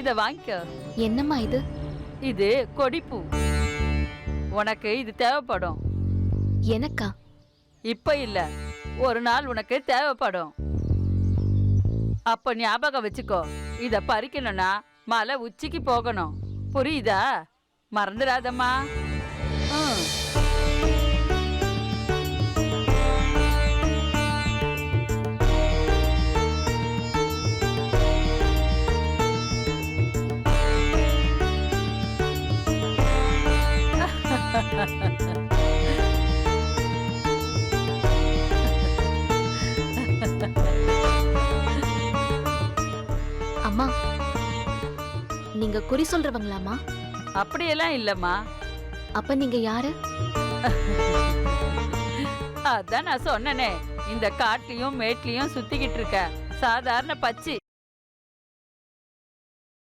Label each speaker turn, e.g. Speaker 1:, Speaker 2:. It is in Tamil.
Speaker 1: இத வாங்கிக்கோ.
Speaker 2: என்னம்மா இது?
Speaker 1: இது கொடிப்பூ. உனக்கு இது தேவைப்படும்.
Speaker 2: எனக்கா?
Speaker 1: இப்ப இல்ல. ஒரு நாள் உனக்கு தேவைப்படும். அப்ப ஞாபகம் வச்சுக்கோ. இத பறிக்கணும்னா மலை உச்சிக்கு போகணும். புரியுதா? மறந்துடாதம்மா. ம்.
Speaker 2: அம்மா நீங்க குறி சொல்றவங்களாம்மா?
Speaker 1: அப்படியெல்லாம் இல்லம்மா.
Speaker 2: அப்ப நீங்க யாரு?
Speaker 1: அதான் நான் சொன்னனே இந்த காட்டுலயும் மேட்லயும் சுத்திக்கிட்டு இருக்க சாதாரண பச்சி.